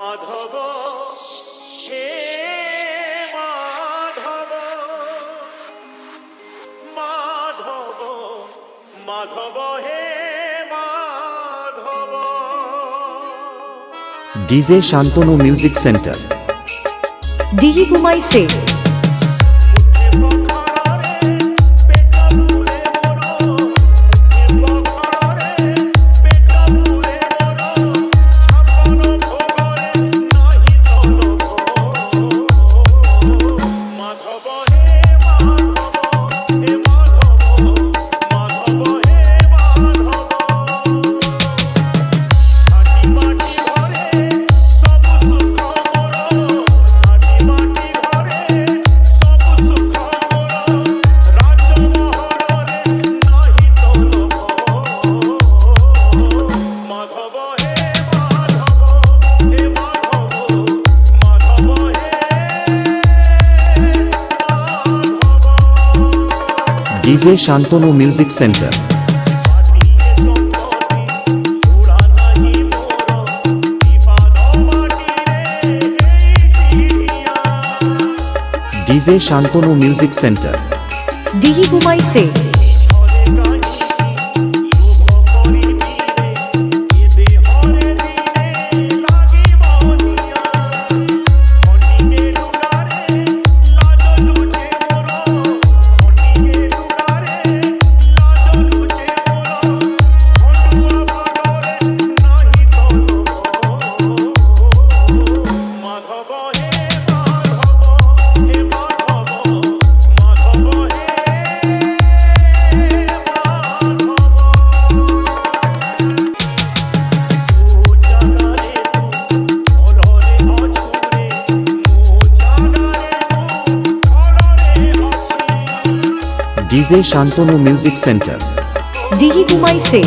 মাধব হে মাধব মাধব মাধব হে Madhav. DJ Shantanu music centre. Dihi Kumai সে DJ Shantanu music centre DJ Shantanu music centre Dihi Kumai DJ Shantanu music centre. Dihi Kumai সে